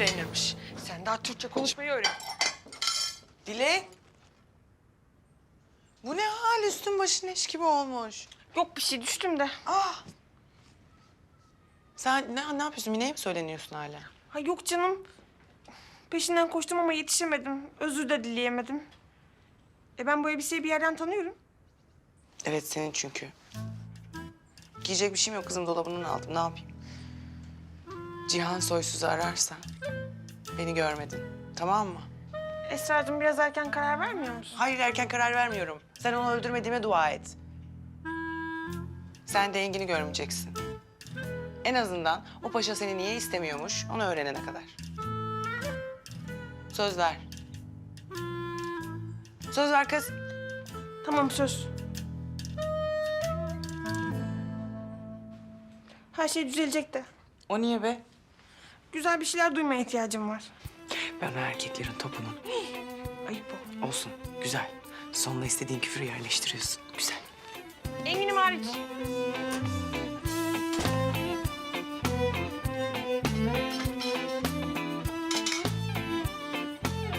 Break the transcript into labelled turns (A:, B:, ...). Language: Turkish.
A: trainer'mış. Sen daha Türkçe konuşmayı öğren.
B: Dile. Bu ne hal üstün başın eş gibi olmuş.
A: Yok bir şey düştüm de.
B: Ah. Sen ne, ne yapıyorsun? Mine'ye mi söyleniyorsun hala?
A: Ha yok canım. Peşinden koştum ama yetişemedim. Özür de dileyemedim. E ben bu elbiseyi bir yerden tanıyorum.
B: Evet senin çünkü. Giyecek bir şeyim yok kızım dolabından aldım. Ne yapayım? Cihan Soysuz'u ararsan beni görmedin. Tamam mı?
A: Esra'cığım biraz erken karar vermiyor musun?
B: Hayır erken karar vermiyorum. Sen onu öldürmediğime dua et. Sen de Engin'i görmeyeceksin. En azından o paşa seni niye istemiyormuş onu öğrenene kadar. Söz ver. Söz ver kız.
A: Tamam söz. Her şey düzelecek de.
B: O niye be?
A: Güzel bir şeyler duymaya ihtiyacım var.
B: Ben o erkeklerin topunun.
A: Ayıp o.
B: Olsun, güzel. Sonuna istediğin küfürü yerleştiriyorsun. Güzel.
A: Enginim hariç.